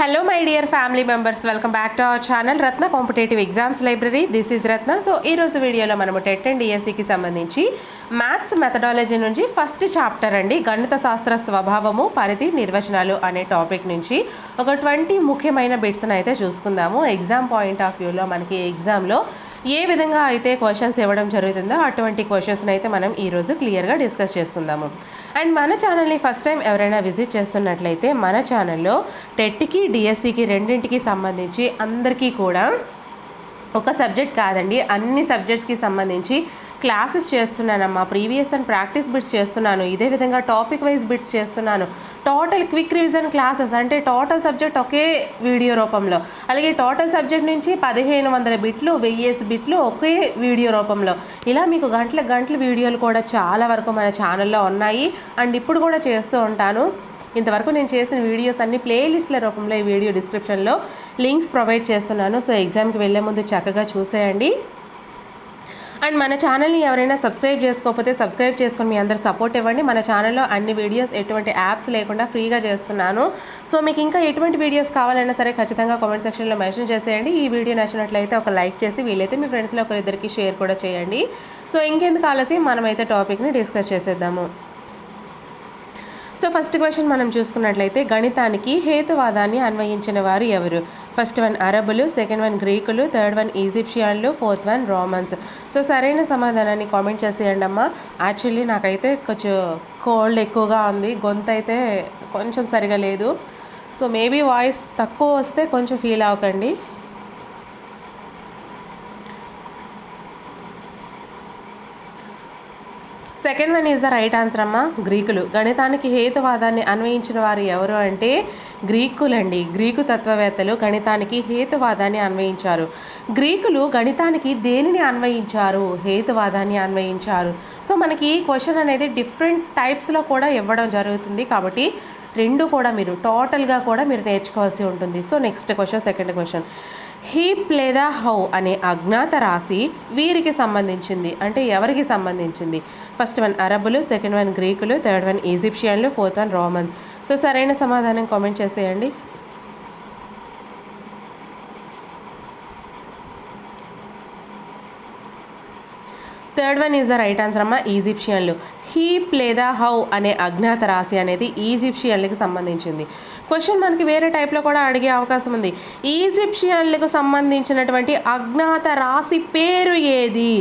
Hello my dear family members welcome back to our channel Ratna competitive exams library this is Ratna so ఈ రోజు వీడియోలో మనము TET and డిఎస్సికి సంబంధించి maths methodology నుంచి first chapter అండి గణిత శాస్త్ర స్వభావము పరిధి నిర్వచనాలు అనే టాపిక్ నుంచి ఒక ట్వంటీ ముఖ్యమైన బిట్స్ని అయితే చూసుకుందాము. ఎగ్జామ్ పాయింట్ ఆఫ్ వ్యూలో మనకి ఎగ్జామ్లో ఏ విధంగా అయితే క్వశ్చన్స్ ఇవ్వడం జరుగుతుందో అటువంటి క్వశ్చన్స్ని అయితే మనం ఈరోజు క్లియర్గా డిస్కస్ చేసుకుందాము. అండ్ మన ఛానల్ని ఫస్ట్ టైం ఎవరైనా విజిట్ చేస్తున్నట్లయితే మన ఛానల్లో టెట్కి డిఎస్సికి రెండింటికి సంబంధించి అందరికీ కూడా ఒక సబ్జెక్ట్ కాదండి అన్ని సబ్జెక్ట్స్కి సంబంధించి క్లాసెస్ చేస్తున్నానమ్మా ప్రీవియస్ అండ్ ప్రాక్టీస్ బిట్స్ చేస్తున్నాను ఇదే విధంగా టాపిక్ వైజ్ బిట్స్ చేస్తున్నాను. టోటల్ క్విక్ రివిజన్ క్లాసెస్ అంటే టోటల్ సబ్జెక్ట్ ఒకే వీడియో రూపంలో. అలాగే టోటల్ సబ్జెక్ట్ నుంచి పదిహేను వందల బిట్లు వెయ్యేసి బిట్లు ఒకే వీడియో రూపంలో. ఇలా మీకు గంటల గంటల వీడియోలు కూడా చాలా వరకు మన ఛానల్లో ఉన్నాయి. అండ్ ఇప్పుడు కూడా చేస్తూ ఉంటాను. ఇంతవరకు నేను చేసిన వీడియోస్ అన్ని ప్లేలిస్ట్ల రూపంలో ఈ వీడియో డిస్క్రిప్షన్లో లింక్స్ ప్రొవైడ్ చేస్తున్నాను. సో ఎగ్జామ్కి వెళ్ళే ముందు చక్కగా చూసేయండి. అండ్ మన ఛానల్ని ఎవరైనా సబ్స్క్రైబ్ చేసుకోకపోతే సబ్స్క్రైబ్ చేసుకొని మీ అందరు సపోర్ట్ ఇవ్వండి. మన ఛానల్లో అన్ని వీడియోస్ ఎటువంటి యాప్స్ లేకుండా ఫ్రీగా చేస్తున్నాను. సో మీకు ఇంకా ఎటువంటి వీడియోస్ కావాలన్నా సరే ఖచ్చితంగా కామెంట్ సెక్షన్లో మెన్షన్ చేసేయండి. ఈ వీడియో నచ్చినట్లయితే ఒక లైక్ చేసి వీలైతే మీ ఫ్రెండ్స్లో ఒకరిద్దరికి షేర్ కూడా చేయండి. సో ఇంకెందుకు ఆలస్యం? మనమైతే టాపిక్ని డిస్కస్ చేసేద్దాము. సో ఫస్ట్ క్వశ్చన్ మనం చూసుకున్నట్లయితే గణితానికి హేతువాదాన్ని అన్వయించిన వారు ఎవరు? ఫస్ట్ వన్ అరబులు సెకండ్ వన్ గ్రీకులు థర్డ్ వన్ ఈజిప్షియన్లు ఫోర్త్ వన్ రోమన్స్. సో సరైన సమాధానాన్ని కామెంట్ చేసేయండి అమ్మా. యాక్చువల్లీ నాకైతే కొంచెం కోల్డ్ ఎక్కువగా ఉంది. గొంతు అయితే కొంచెం సరిగా లేదు. సో మేబీ వాయిస్ తక్కువ వస్తే కొంచెం ఫీల్ అవ్వకండి. Second one is the right answer అమ్మ గ్రీకులు. గణితానికి హేతువాదాన్ని అన్వయించిన వారు ఎవరు అంటే గ్రీకులండి. గ్రీకు తత్వవేత్తలు గణితానికి హేతువాదాన్ని అన్వయించారు. గ్రీకులు గణితానికి దేనిని అన్వయించారు? హేతువాదాన్ని అన్వయించారు. సో మనకి క్వశ్చన్ అనేది డిఫరెంట్ టైప్స్లో కూడా ఇవ్వడం జరుగుతుంది కాబట్టి రెండు కూడా మీరు టోటల్గా కూడా మీరు నేర్చుకోవాల్సి ఉంటుంది. So next question second question. Heap లేదా హౌ అనే అజ్ఞాత రాశి వీరికి సంబంధించింది? అంటే ఎవరికి సంబంధించింది? ఫస్ట్ వన్ అరబులు సెకండ్ వన్ గ్రీకులు థర్డ్ వన్ ఈజిప్షియన్లు ఫోర్త్ వన్ రోమన్స్. సో సరైన సమాధానం కామెంట్ చేసేయండి. Third one is the right answer అమ్మ ఈజిప్షియన్లు. హీప్ లేదా హౌ అనే అజ్ఞాత రాశి అనేది ఈజిప్షియన్లకు సంబంధించింది. క్వశ్చన్ మనకి వేరే టైప్లో కూడా అడిగే అవకాశం ఉంది. ఈజిప్షియన్లకు సంబంధించినటువంటి అజ్ఞాత రాశి పేరు ఏది?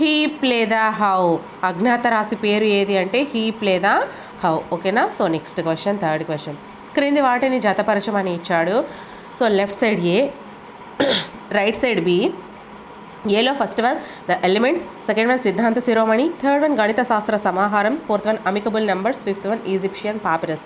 హీప్ లేదా హౌ? అజ్ఞాత రాశి పేరు ఏది అంటే హీప్ లేదా హౌ? ఓకేనా? So next question third question క్రింది వాటిని జతపరచమని ఇచ్చాడు. So left side A right side B ఏలో first one the elements second one Siddhanta Shiromani third one గణిత శాస్త్ర సమాహారం fourth one amicable numbers fifth one Egyptian papyrus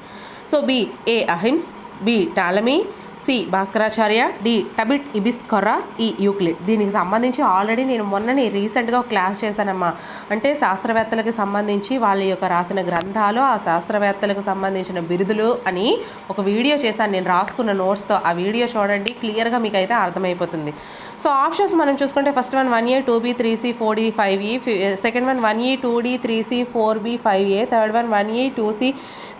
so B A Ahmes B Ptolemy C Bhaskaracharya D Thabit ibn Qurra E Euclid. దీనికి సంబంధించి already నేను మొన్ననే రీసెంట్గా ఒక class చేశానమ్మా. అంటే శాస్త్రవేత్తలకు సంబంధించి వాళ్ళ యొక్క రాసిన గ్రంథాలు ఆ శాస్త్రవేత్తలకు సంబంధించిన బిరుదులు అని ఒక వీడియో చేశాను. నేను రాసుకున్న నోట్స్తో ఆ వీడియో చూడండి క్లియర్గా మీకు అయితే అర్థమైపోతుంది. సో ఆప్షన్స్ మనం చూసుకుంటే first one one A two B three C four D five E second one one A two D three C four B five A third one one A two C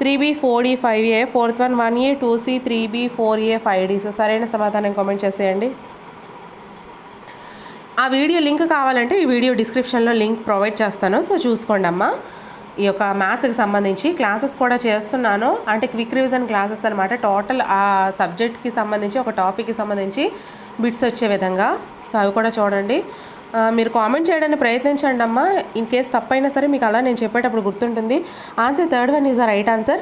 three B four D five A fourth one one A two C three B four A five D. So సరైన సమాధానం comment చేసేయండి. ఆ video link కావాలంటే ఈ video డిస్క్రిప్షన్లో link provide చేస్తాను. So చూసుకోండి అమ్మా ఈ యొక్క మ్యాథ్స్కి సంబంధించి క్లాసెస్ కూడా చేస్తున్నాను. అంటే క్విక్ రివిజన్ క్లాసెస్ అనమాట టోటల్ ఆ సబ్జెక్ట్కి సంబంధించి ఒక టాపిక్కి సంబంధించి బిట్స్ వచ్చే విధంగా. సో అవి కూడా చూడండి. మీరు కామెంట్ చేయడానికి ప్రయత్నించండి అమ్మా. ఇన్ కేస్ తప్పైనా సరే మీకు అలా నేను చెప్పేటప్పుడు గుర్తుంటుంది. Answer third one is the right answer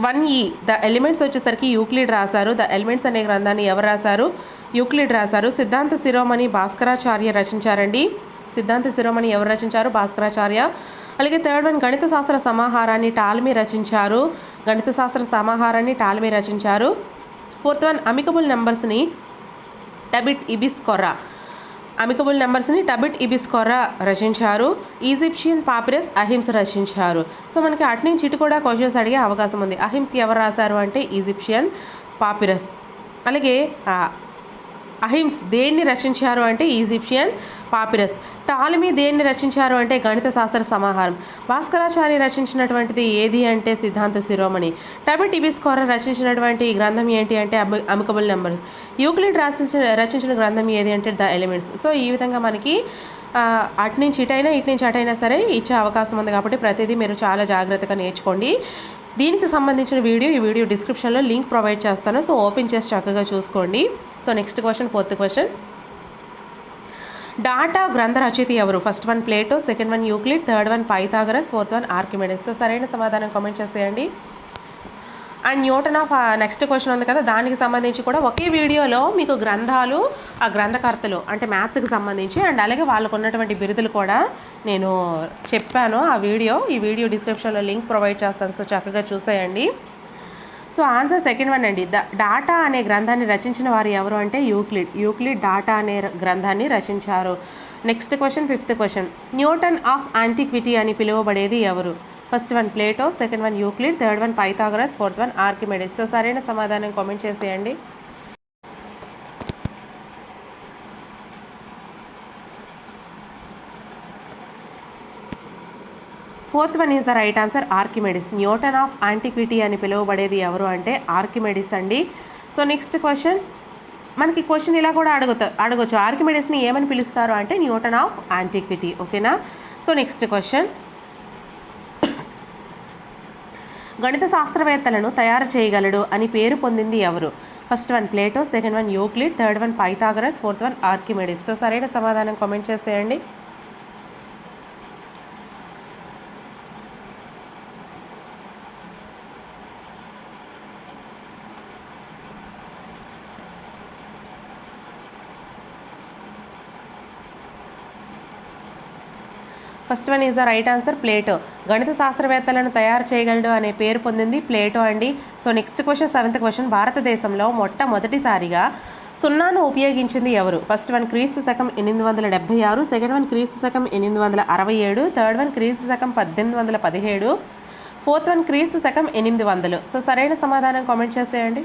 one E the elements వచ్చేసరికి యూక్లిడ్ రాశారు. ద ఎలిమెంట్స్ అనే గ్రంథాన్ని ఎవరు రాశారు? యూక్లిడ్ రాశారు. సిద్ధాంత శిరోమణి భాస్కరాచార్య రచించారండి. సిద్ధాంత శిరోమణి ఎవరు రచించారు? భాస్కరాచార్య. అలాగే థర్డ్ వన్ గణిత శాస్త్ర సమాహారాన్ని టాల్మీ రచించారు. గణిత శాస్త్ర సమాహారాన్ని టాల్మీ రచించారు. ఫోర్త్ వన్ అమికబుల్ నెంబర్స్ని డబిట్ ఇబిస్ కొర్రా. అమికబుల్ నెంబర్స్ని టబిట్ ఇబిస్కొర్రా రచించారు. ఈజిప్షియన్ పాపిరస్ అహింస రచించారు. సో మనకి అటు నుంచి ఇటు కూడా క్వశ్చన్స్ అడిగే అవకాశం ఉంది. అహింస ఎవరు రాశారు అంటే ఈజిప్షియన్ పాపిరస్. అలాగే అహింస్ దేన్ని రచించారు అంటే ఈజిప్షియన్ పాపిరస్. టాలమీ దేన్ని రచించారు అంటే గణిత శాస్త్ర సమాహారం. భాస్కరాచార్య రచించినటువంటిది ఏది అంటే సిద్ధాంత శిరోమణి. టబిట్ ఇబిస్కోరర్ రచించినటువంటి గ్రంథం ఏంటి అంటే అమికబుల్ నెంబర్స్. యూక్లిడ్ రచించిన రచించిన గ్రంథం ఏది అంటే ద ఎలిమెంట్స్. సో ఈ విధంగా మనకి అటు నుంచి ఇటైనా ఇటు నుంచి అటైనా సరే ఇచ్చే అవకాశం ఉంది కాబట్టి ప్రతిదీ మీరు చాలా జాగ్రత్తగా నేర్చుకోండి. దీనికి సంబంధించిన వీడియో ఈ వీడియో డిస్క్రిప్షన్లో లింక్ ప్రొవైడ్ చేస్తాను. సో ఓపెన్ చేసి చక్కగా చూసుకోండి. So next question fourth question. Data గ్రంథ రచయిత ఎవరు? First one Plato second one Euclid third one Pythagoras fourth one Archimedes. So సరైన సమాధానం కామెంట్ చేసేయండి. And Newton of next question ఉంది కదా దానికి సంబంధించి కూడా ఒకే వీడియోలో మీకు గ్రంథాలు ఆ గ్రంథకర్తలు అంటే మ్యాథ్స్కి సంబంధించి అండ్ అలాగే వాళ్ళకు ఉన్నటువంటి బిరుదులు కూడా నేను చెప్పాను. ఆ వీడియో ఈ వీడియో డిస్క్రిప్షన్లో లింక్ ప్రొవైడ్ చేస్తాను. సో చక్కగా చూసేయండి. సో ఆన్సర్ సెకండ్ వన్ అండి. ద డాటా అనే గ్రంథాన్ని రచించిన వారు ఎవరు అంటే యూక్లిడ్. యూక్లిడ్ డాటా అనే ర- గ్రంథాన్ని రచించారు. Next question fifth question Newton of antiquity అని పిలువబడేది ఎవరు? First one Plato second one Euclid third one Pythagoras fourth one Archimedes. So సరైన సమాధానం కామెంట్ చేసేయండి. Fourth one is the right answer Archimedes. Newton of antiquity అని పిలువబడేది ఎవరు అంటే ఆర్కిమెడిస్ అండి. So next question. మనకి క్వశ్చన్ ఇలా కూడా అడుగుతా అడగొచ్చు. ఆర్కిమెడిస్ని ఏమని పిలుస్తారు అంటే న్యూటన్ ఆఫ్ యాంటిక్విటీ. ఓకేనా? So next question. గణిత శాస్త్రవేత్తలను తయారు చేయగలడు అని పేరు పొందింది ఎవరు? First one Plato second one Euclid third one Pythagoras fourth one Archimedes. So సరైన సమాధానం కామెంట్ చేసేయండి. First one is the right answer Plato. గణిత శాస్త్రవేత్తలను తయారు చేయగలడు అనే పేరు పొందింది ప్లేటో అండి. So next question seventh question. భారతదేశంలో మొట్టమొదటిసారిగా సున్నాను ఉపయోగించింది ఎవరు? ఫస్ట్ వన్ క్రీస్తు శకం ఎనిమిది వందల డెబ్బై ఆరు సెకండ్ వన్ క్రీస్తు శకం ఎనిమిది వందల అరవై ఏడు థర్డ్ వన్ క్రీస్తు శకం పద్దెనిమిది వందల పదిహేడు ఫోర్త్ వన్ క్రీస్తు శకం ఎనిమిది వందలు. సో సరైన సమాధానం కామెంట్ చేసేయండి.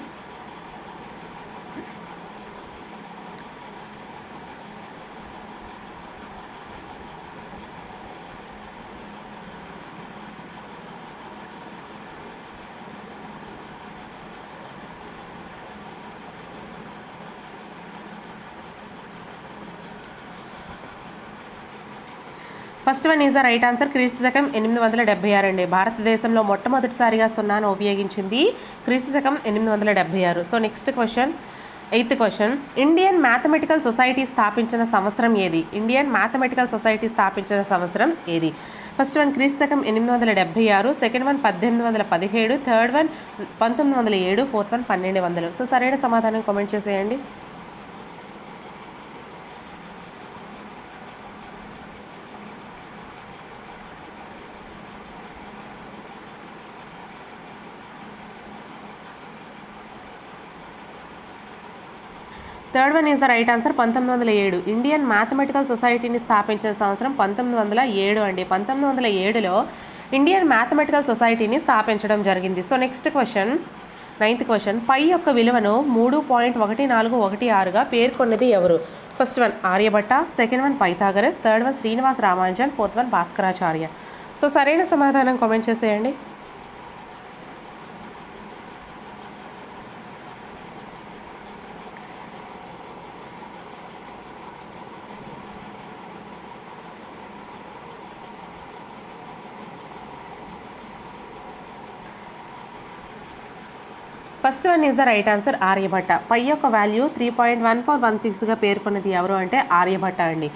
First one is the right answer. క్రీస్తు శకం ఎనిమిది వందల డెబ్బై ఆరు అండి. భారతదేశంలో మొట్టమొదటిసారిగా సున్నాను ఉపయోగించింది క్రీస్తు శకం ఎనిమిది వందల డెబ్బై ఆరు. So next question eighth question Indian mathematical society స్థాపించిన సంవత్సరం ఏది? ఇండియన్ మ్యాథమెటికల్ సొసైటీ స్థాపించిన సంవత్సరం ఏది? ఫస్ట్ వన్ క్రీస్తు శకం ఎనిమిది వందల డెబ్బై ఆరు. సెకండ్ వన్ పద్దెనిమిది వందల పదిహేడు. థర్డ్ వన్ పంతొమ్మిది వందల ఏడు. ఫోర్త్ వన్ పన్నెండు వందలు. సో సరైన సమాధానం కామెంట్ చేసేయండి. Third one is the right answer పంతొమ్మిది వందల ఏడు. ఇండియన్ మ్యాథమెటికల్ సొసైటీని స్థాపించిన సంవత్సరం పంతొమ్మిది వందల ఏడు అండి. పంతొమ్మిది వందల ఏడులో ఇండియన్ మ్యాథమెటికల్ సొసైటీని స్థాపించడం జరిగింది. So next question ninth question. Pi యొక్క విలువను మూడు పాయింట్ ఒకటి నాలుగు ఒకటి ఆరుగా పేర్కొన్నది ఎవరు? First one Aryabhata second one Pythagoras third one Srinivas Ramanujan fourth one Bhaskaracharya. So సరైన సమాధానం కామెంట్ చేసేయండి. First one is the right answer Aryabhata. Pi యొక్క value three point one four one సిక్స్గా పేర్కొన్నది ఎవరు అంటే ఆర్యభట్ట అండి.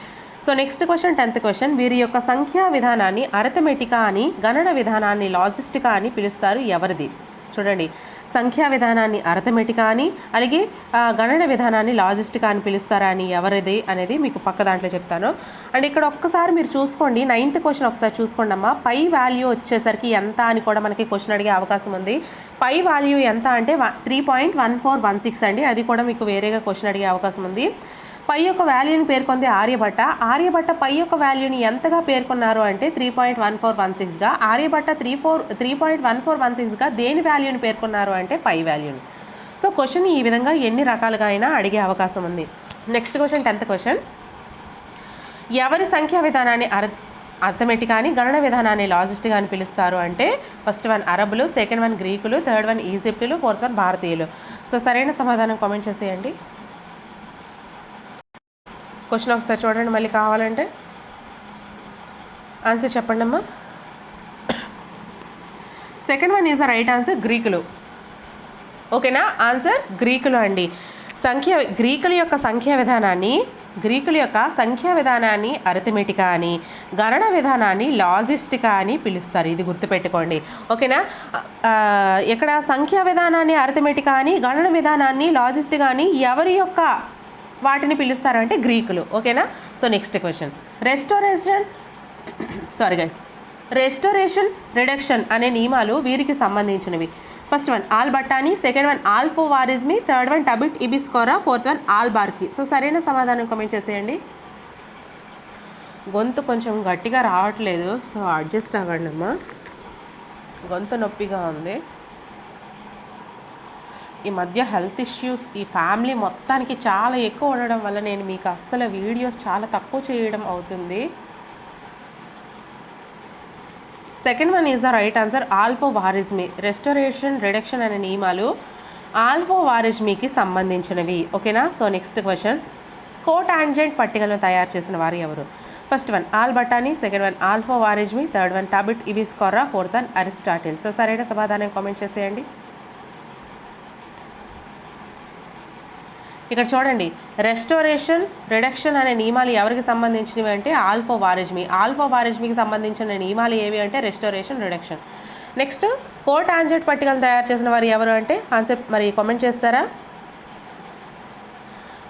So next question tenth question. వీరి యొక్క సంఖ్యా విధానాన్ని అరథమెటికా అని గణన విధానాన్ని లాజిస్టికా అని పిలుస్తారు ఎవరిది? చూడండి. సంఖ్యా విధానాన్ని అరథమెటికా అని అలాగే గణన విధానాన్ని లాజిస్టికా అని పిలుస్తారా అని ఎవరిది అనేది మీకు పక్క దాంట్లో చెప్తాను. అండ్ ఇక్కడ ఒక్కసారి మీరు చూసుకోండి నైన్త్ క్వశ్చన్ ఒకసారి చూసుకోండి అమ్మా. పై వాల్యూ వచ్చేసరికి ఎంత అని కూడా మనకి క్వశ్చన్ అడిగే అవకాశం ఉంది. పై వాల్యూ ఎంత అంటే three point one four one six అండి. అది కూడా మీకు వేరేగా క్వశ్చన్ అడిగే అవకాశం ఉంది. పై యొక్క వాల్యూని పేర్కొంది ఆర్యభట్ట. ఆర్యభట్ట పై యొక్క వాల్యూని ఎంతగా పేర్కొన్నారు అంటే three point one four one సిక్స్గా Aryabhata three four three point one four one సిక్స్గా దేని వాల్యూని పేర్కొన్నారు అంటే పై వాల్యూని. సో క్వశ్చన్ ఈ విధంగా ఎన్ని రకాలుగా అయినా అడిగే అవకాశం ఉంది. Next question tenth question. ఎవరి సంఖ్యా విధానాన్ని అర్ అర్థమెటిక్ అని గణన విధానాన్ని లాజిస్టిక్ అని పిలుస్తారు అంటే ఫస్ట్ వన్ అరబులు సెకండ్ వన్ గ్రీకులు థర్డ్ వన్ ఈజిప్టులు ఫోర్త్ వన్ భారతీయులు. సో సరైన సమాధానం కామెంట్ చేసేయండి. క్వశ్చన్ ఒకసారి చూడండి మళ్ళీ కావాలంటే. ఆన్సర్ చెప్పండి అమ్మా. Second one is the right answer గ్రీకులు ఓకేనా ఆన్సర్ గ్రీకులు అండి. సంఖ్య గ్రీకుల యొక్క సంఖ్యా విధానాన్ని గ్రీకుల యొక్క సంఖ్యా విధానాన్ని అరిథమెటికా అని గణన విధానాన్ని లాజిస్టికా అని పిలుస్తారు. ఇది గుర్తుపెట్టుకోండి. ఓకేనా ఇక్కడ సంఖ్యా విధానాన్ని అరిథమెటికా అని గణన విధానాన్ని లాజిస్టికా అని ఎవరి యొక్క వాటిని పిలుస్తారు అంటే గ్రీకులు. ఓకేనా? So next question restoration sorry guys restoration reduction అనే నియమాలు వీరికి సంబంధించినవి. First one al Battani second one al al Khwarizmi third one Thabit ibn Qurra. Fourth one all బార్కి so సరైన సమాధానం కమెంట్ చేసేయండి. గొంతు కొంచెం గట్టిగా రావట్లేదు. సో అడ్జస్ట్ అవ్వండి అమ్మా గొంతు నొప్పిగా ఉంది. ఈ మధ్య హెల్త్ ఇష్యూస్ ఈ ఫ్యామిలీ మొత్తానికి చాలా ఎక్కువ ఉండడం వల్ల నేను మీకు అస్సలు వీడియోస్ చాలా తక్కువ చేయడం అవుతుంది. Second one is the right answer al Khwarizmi restoration reduction అనే నియమాలు ఆల్ఫో వారిజ్మీకి సంబంధించినవి. ఓకేనా so next question cot tangent పట్టికలను తయారు చేసిన వారు ఎవరు? First one al Battani second one al Khwarizmi third one Thabit ibn Qurra fourth one Aristotle so సరైన సమాధానం కామెంట్ చేసేయండి. ఇక్కడ చూడండి రెస్టోరేషన్ రిడక్షన్ అనే నియమాలు ఎవరికి సంబంధించినవి అంటే ఆల్ఫో వారెజ్మి. ఆల్ఫో వారెజ్మికి సంబంధించిన నియమాలు ఏవి అంటే restoration reduction next cot tangent పట్టికలు తయారు చేసిన వారు ఎవరు అంటే ఆన్సర్ మరి కామెంట్ చేస్తారా?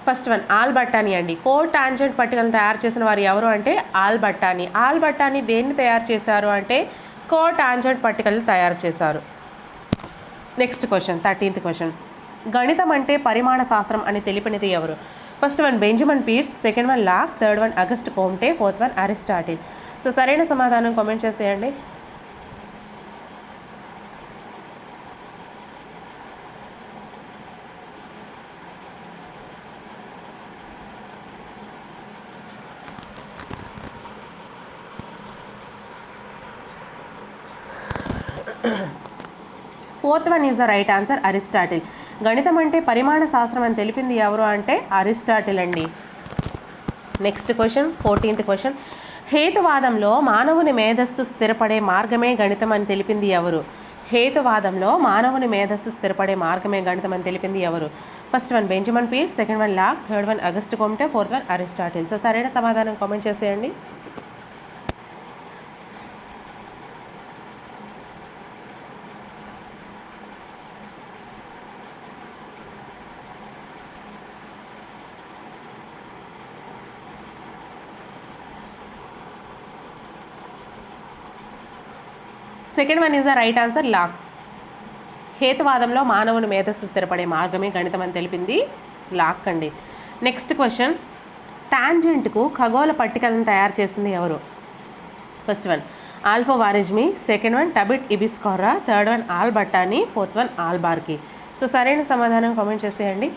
ఫస్ట్ వన్ ఆల్ బట్టాని అండి. కోట్ టాంజెంట్ పట్టికలను తయారు చేసిన వారు ఎవరు అంటే ఆల్ బట్టాని ఆల్ బట్టాని దేన్ని తయారు చేశారు అంటే కోట్ టాంజెంట్ పట్టికలు తయారు చేశారు. నెక్స్ట్ క్వశ్చన్ థర్టీన్త్ క్వశ్చన్ గణితం అంటే పరిమాణ శాస్త్రం అని తెలిపినది ఎవరు? First one Benjamin Peirce second one Locke third one Auguste Comte fourth one Aristotle. So సరైన సమాధానం కామెంట్ చేసేయండి. Fourth one is the right answer Aristotle. గణితం అంటే పరిమాణ శాస్త్రం అని తెలిపింది ఎవరు అంటే అరిస్టాటిల్ అండి. నెక్స్ట్ క్వశ్చన్ ఫోర్టీన్త్ క్వశ్చన్ హేతువాదంలో మానవుని మేధస్సు స్థిరపడే మార్గమే గణితం అని తెలిపింది ఎవరు? హేతువాదంలో మానవుని మేధస్సు స్థిరపడే మార్గమే గణితం అని తెలిపింది ఎవరు? First one Benjamin Peirce second one Locke third one Auguste Comte fourth one Aristotle so సరైన సమాధానం కామెంట్ చేసేయండి. Second one is the right answer Locke హేతువాదంలో మానవుని మేధస్సు స్థిరపడే మార్గమే గణితం అని తెలిపింది లాక్ అండి. నెక్స్ట్ క్వశ్చన్ టాంజెంట్కు ఖగోళ పట్టికలను తయారు చేసింది ఎవరు? First one al Khwarizmi second one Thabit ibn Qurra third one al Battani fourth one all బార్కి so సరైన సమాధానం కామెంట్ చేసేయండి.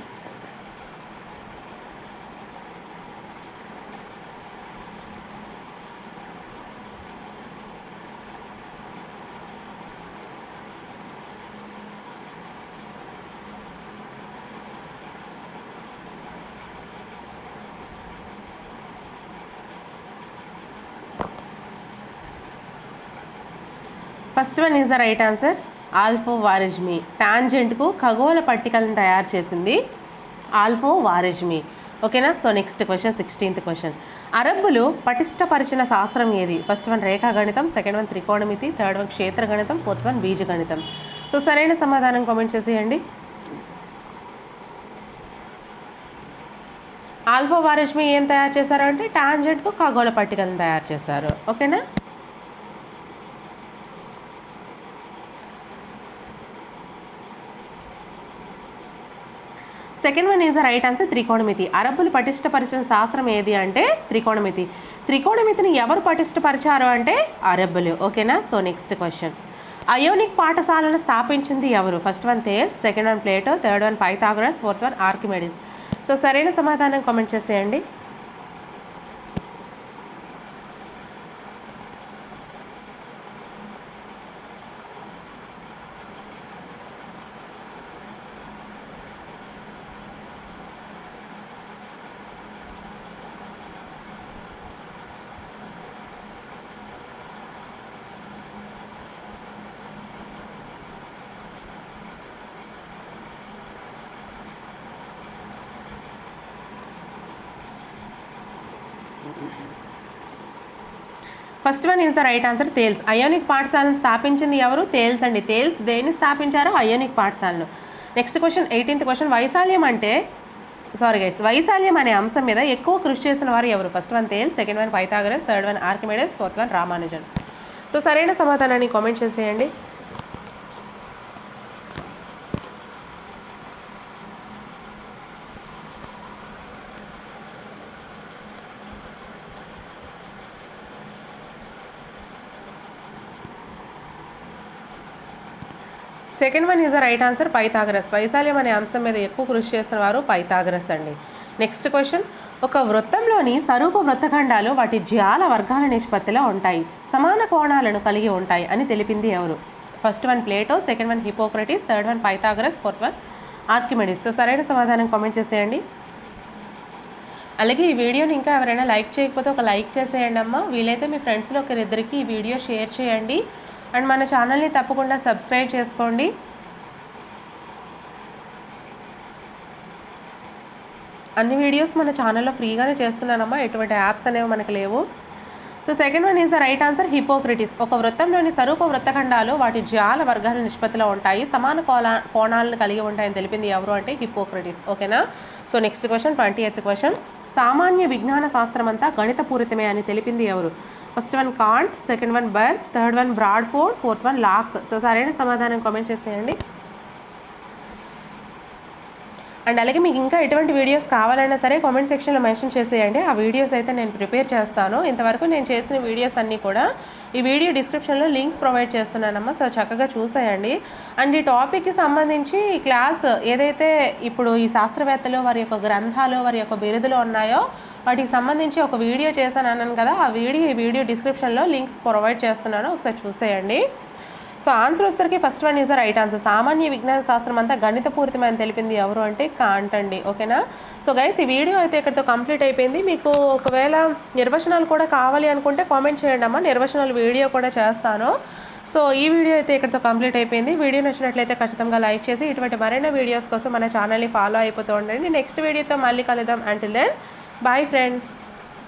First one is the right answer. Al Khwarizmi టాంజెంట్కు ఖగోళ పట్టికలను తయారు చేసింది ఆల్ఫో వారిజ్మి ఓకేనా? So next question sixteenth question. అరబ్బులు పటిష్టపరిచిన శాస్త్రం ఏది? ఫస్ట్ వన్ రేఖాగణితం సెకండ్ వన్ త్రికోణమితి థర్డ్ వన్ క్షేత్రగణితం ఫోర్త్ వన్ బీజగణితం. సో సరైన సమాధానం కామెంట్ చేసేయండి. ఆల్ఫా వారిజ్మి ఏం తయారు చేశారు అంటే టాంజెంట్కు ఖగోళ పట్టికలను తయారు చేశారు. ఓకేనా? Second one is right answer త్రికోణమితి. అరబ్బులు పటిష్టపరిచిన శాస్త్రం ఏది అంటే త్రికోణమితి. త్రికోణమితిని ఎవరు పటిష్టపరిచారు అంటే అరబ్బులు. ఓకేనా? So next question. అయోనిక్ పాఠశాలను స్థాపించింది ఎవరు? First one Thales second one Plato third one Pythagoras fourth one Archimedes. So సరైన సమాధానం కామెంట్ చేసేయండి. First one is the right answer Thales. Ionic పాఠశాలను స్థాపించింది ఎవరు? తేల్స్ అండి. తేల్స్ దేన్ని స్థాపించారు? అయోనిక్ పాఠశాలను. Next question eighteenth question. వైశాల్యం అంటే సారీ గైస్ వైశాల్యం అనే అంశం మీద ఎక్కువ కృషి చేసిన వారు ఎవరు? First one Thales second one Pythagoras third one Archimedes fourth one Ramanujan. So సరైన సమాధానాన్ని కామెంట్ చేసేయండి. Second one is the right answer Pythagoras వైశాల్యం అనే అంశం మీద ఎక్కువ కృషి చేసిన వారు పైథాగరస్ అండి. నెక్స్ట్ క్వశ్చన్ ఒక వృత్తంలోని సరూప వృత్తఖండాలు వాటి జ్యాల వర్గాల నిష్పత్తిలో ఉంటాయి. సమాన కోణాలను కలిగి ఉంటాయి అని తెలిపింది ఎవరు? First one Plato second one Hippocrates third one Pythagoras fourth one Archimedes so సరైన సమాధానం కామెంట్ చేసేయండి. అలాగే ఈ వీడియోని ఇంకా ఎవరైనా లైక్ చేయకపోతే ఒక లైక్ చేసేయండి అమ్మ. వీలైతే మీ ఫ్రెండ్స్లో ఒకరిద్దరికి ఈ వీడియో షేర్ చేయండి. అండ్ మన ఛానల్ని తప్పకుండా సబ్స్క్రైబ్ చేసుకోండి. అన్ని వీడియోస్ మన ఛానల్లో ఫ్రీగానే చేస్తున్నానమ్మా. ఎటువంటి యాప్స్ అనేవి మనకు లేవు. So second one is the right answer Hippocrates. ఒక వృత్తంలోని స్వరూప వృత్తఖండాలు వాటి జ్యాల వర్గాల నిష్పత్తిలో ఉంటాయి. సమాన కోలా కోణాలను కలిగి ఉంటాయని తెలిపింది ఎవరు అంటే హిపోక్రటిస్. ఓకేనా? So next question twenty eighth question. సామాన్య విజ్ఞాన శాస్త్రం అంతా గణితపూరితమే అని తెలిపింది ఎవరు? First one Kant second one Barth third one Bradford fourth one Locke so సరైన సమాధానం కామెంట్ చేసేయండి. అండ్ అలాగే మీకు ఇంకా ఎటువంటి వీడియోస్ కావాలన్నా సరే కామెంట్ సెక్షన్లో మెన్షన్ చేసేయండి. ఆ వీడియోస్ అయితే నేను ప్రిపేర్ చేస్తాను. ఇంతవరకు నేను చేసిన వీడియోస్ అన్నీ కూడా ఈ వీడియో డిస్క్రిప్షన్లో లింక్స్ ప్రొవైడ్ చేస్తున్నానమ్మా. సో చక్కగా చూసేయండి. అండ్ ఈ టాపిక్కి సంబంధించి క్లాస్ ఏదైతే ఇప్పుడు ఈ శాస్త్రవేత్తలు వారి యొక్క గ్రంథాలు వారి యొక్క బిరుదులు ఉన్నాయో వాటికి సంబంధించి ఒక వీడియో చేశాను అన్నాను కదా ఆ వీడియో ఈ వీడియో డిస్క్రిప్షన్లో లింక్స్ ప్రొవైడ్ చేస్తున్నాను. ఒకసారి చూసేయండి. సో ఆన్సర్ వచ్చేసరికి first one is the right answer సామాన్య విజ్ఞాన శాస్త్రం అంతా గణితపూరితమైన తెలిపింది ఎవరు అంటే కాంట్ అండి ఓకేనా సో గైస్ ఈ వీడియో అయితే ఇక్కడితో కంప్లీట్ అయిపోయింది. మీకు ఒకవేళ నిర్వచనాలు కూడా కావాలి అనుకుంటే కామెంట్ చేయండి అమ్మా. నిర్వచనాలు వీడియో కూడా చేస్తాను. సో ఈ వీడియో అయితే ఇక్కడితో కంప్లీట్ అయిపోయింది. వీడియో నచ్చినట్లయితే ఖచ్చితంగా లైక్ చేసి ఇటువంటి మరైన వీడియోస్ కోసం మన ఛానల్ని ఫాలో అయిపోతూ ఉండండి. నెక్స్ట్ వీడియోతో మళ్ళీ కలుద్దాం. Until then Bye friends.